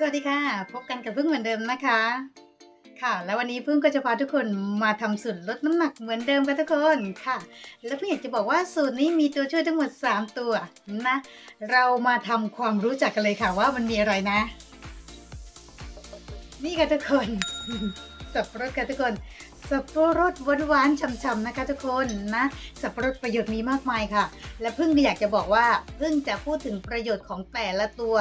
สวัสดีค่ะ พบกันกับพึ่งเหมือนเดิมนะคะ ค่ะ แล้ววันนี้พึ่งก็จะพาทุกคนมาทำสูตรลดน้ำหนักเหมือนเดิมกันทุกคนค่ะ แล้วพึ่งอยากจะบอกว่าสูตรนี้มีตัวช่วยทั้งหมด 3 ตัวนะ เรามาทำความรู้จักกันเลยค่ะว่ามันมีอะไรนะ นี่ค่ะทุกคนสับปะรดค่ะทุกคนสับปะรดหวานๆฉ่ำๆนะคะทุกคนนะ สับปะรดประโยชน์มีมากมายค่ะ และพึ่งอยากจะบอกว่าพึ่งจะพูดถึงประโยชน์ของแต่ละตัว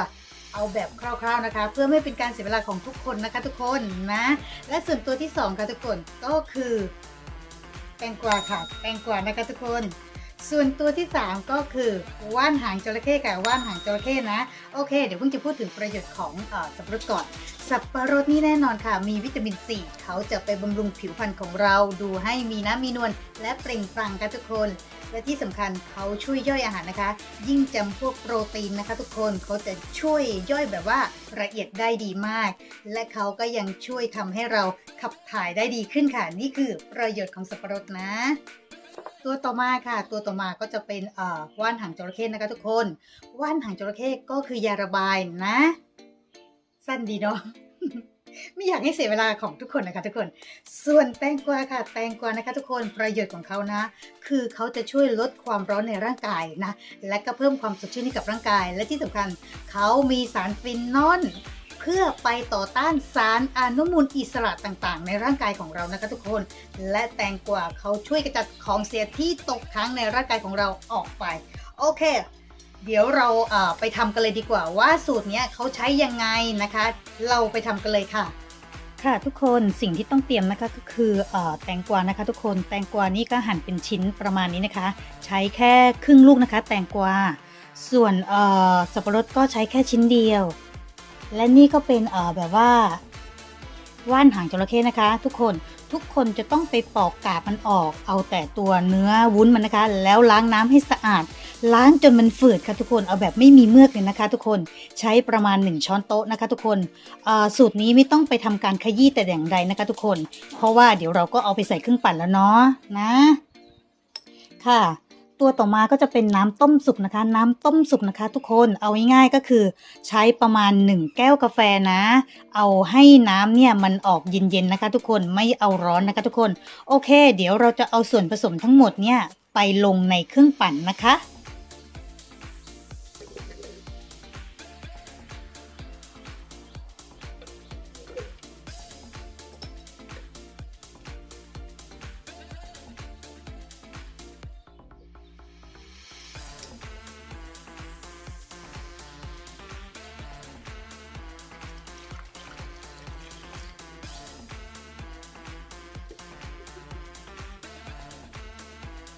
เอาแบบคร่าวๆนะคะ เพื่อไม่เป็นการเสียเวลาของทุกคนนะคะทุกคนนะ และส่วนตัวที่สองค่ะทุกคนก็คือ แตงกวาค่ะแตงกวานะคะทุกคนส่วนตัวที่ 3 ก็คือว่านหางจระเข้ค่ะว่านหางจระเข้นะ โอเค เดี๋ยวเพิ่งจะพูดถึงประโยชน์ของอสับปะรดก่อน สับปะรดนี่แน่นอนค่ะ มีวิตามินซีเขาจะไปบำรุงผิวพรรณของเรา ดูให้มีน้ำมีนวลและเปล่งปลั่งค่ะทุกคน และที่สำคัญเขาช่วยย่อยอาหารนะคะ ยิ่งจำพวกโปรตีนนะคะ ทุกคนเขาจะช่วยย่อยแบบว่าละเอียดได้ดีมาก และเขาก็ยังช่วยทำให้เราขับถ่ายได้ดีขึ้นค่ะ นี่คือประโยชน์ของสับปะรดนะตัวต่อมาค่ะ ตัวต่อมาก็จะเป็นว่านหางจระเข้นะคะทุกคน ว่านหางจระเข้ก็คือยาระบายนะ สั้นดีเนาะ ไม่อยากให้เสียเวลาของทุกคนนะคะทุกคน ส่วนแตงกวาค่ะ แตงกวานะคะทุกคนประโยชน์ของเขานะ คือเขาจะช่วยลดความร้อนในร่างกายนะ และก็เพิ่มความสดชื่นให้กับร่างกาย และที่สำคัญเขามีสารฟินนอลเพื่อไปต่อต้านสารอนุมูลอิสระต่างๆ ในร่างกายของเรานะคะทุกคน และแตงกวาเขาช่วยกระจัดของเสียที่ตกค้างในร่างกายของเราออกไป โอเค เดี๋ยวเราไปทำกันเลยดีกว่าว่าสูตรนี้เขาใช้ยังไงนะคะ เราไปทำกันเลยค่ะ ค่ะทุกคนสิ่งที่ต้องเตรียมนะคะก็คืออแตงกวานะคะ ทุกคนแตงกวานี่ก็หั่นเป็นชิ้นประมาณนี้นะคะ ใช้แค่ครึ่งลูกนะคะ แตงกวาส่วนสับปะรดก็ใช้แค่ชิ้นเดียว และนี่ก็เป็นแบบว่าว่านหางจระเข้นะคะ ทุกคนทุกคนจะต้องไปปอกกาบมันออก เอาแต่ตัวเนื้อวุ้นมันนะคะ แล้วล้างน้ำให้สะอาด ล้างจนมันฝืดค่ะทุกคนเอาแบบไม่มีเมือกเลยนะคะ ทุกคนใช้ประมาณ 1 ช้อนโต๊ะนะคะ ทุกคนสูตรนี้ไม่ต้องไปทำการขยี้แต่อย่างใดนะคะ ทุกคน เพราะว่าเดี๋ยวเราก็เอาไปใส่เครื่องปั่นแล้วเนาะนะ ค่ะ ตัวต่อมาก็จะเป็นน้ำต้มสุกนะคะ น้ำต้มสุกนะคะ ทุกคนเอาง่ายๆก็คือ ใช้ประมาณ 1 แก้วกาแฟนะ เอาให้น้ำเนี่ยมันออกเย็นๆนะคะ ทุกคนไม่เอาร้อนนะคะ ทุกคน โอเค เดี๋ยวเราจะเอาส่วนผสมทั้งหมดเนี่ยไปลงในเครื่องปั่นนะคะ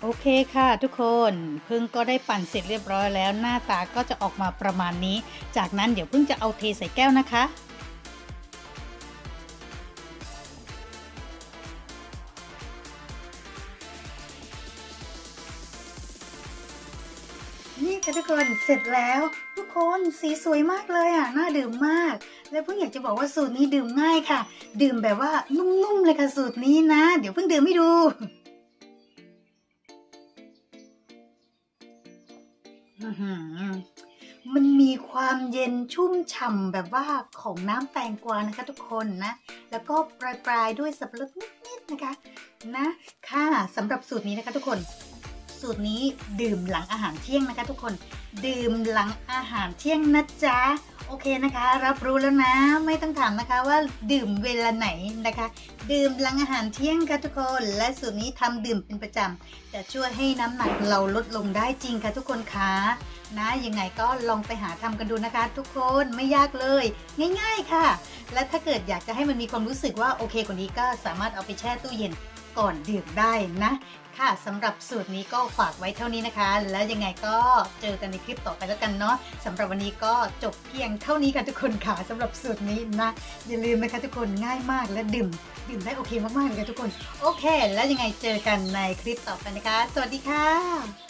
โอเคค่ะทุกคนพึ่งก็ได้ปั่นเสร็จเรียบร้อยแล้วหน้าตาก็จะออกมาประมาณนี้ จากนั้นเดี๋ยวพึ่งจะเอาเทใส่แก้วนะคะ นี่ค่ะทุกคนเสร็จแล้ว ทุกคนสีสวยมากเลยอะน่าดื่มมาก แล้วเพิ่งอยากจะบอกว่าสูตรนี้ดื่มง่ายค่ะ ดื่มแบบว่านุ่มๆเลยค่ะสูตรนี้นะ เดี๋ยวเพิ่งดื่มให้ดู มันมีความเย็นชุ่มฉ่ำแบบว่าของน้ำแตงกวานะคะทุกคนนะ แล้วก็ปลายๆด้วยสับปะรดนิดๆนะคะ นะ ค่ะสำหรับสูตรนี้นะคะทุกคน สูตรนี้ดื่มหลังอาหารเที่ยงนะคะ ทุกคนดื่มหลังอาหารเที่ยงนะจ๊ะโอเคนะคะ รับรู้แล้วนะ ไม่ต้องถามนะคะว่าดื่มเวลาไหนนะคะ ดื่มหลังอาหารเที่ยงค่ะทุกคน และสูตรนี้ทำดื่มเป็นประจำจะช่วยให้น้ำหนักเราลดลงได้จริงค่ะทุกคนคะนะยังไงก็ลองไปหาทำกันดูนะคะ ทุกคนไม่ยากเลย ง่าย ๆค่ะ และถ้าเกิดอยากจะให้มันมีความรู้สึกว่าโอเคกว่านี้ก็สามารถเอาไปแช่ตู้เย็น ก่อนดื่มได้นะ ค่ะสำหรับสูตรนี้ก็ฝากไว้เท่านี้นะคะ แล้วยังไงก็เจอกันในคลิปต่อไปแล้วกันเนาะสำหรับวันนี้ก็จบเพียงเท่านี้ค่ะทุกคนค่ะสำหรับสูตรนี้นะอย่าลืมนะคะทุกคนง่ายมากและดื่มดื่มได้โอเคมากๆเลยค่ะทุกคน โอเค แล้วยังไงเจอกันในคลิปต่อไปนะคะ สวัสดีค่ะ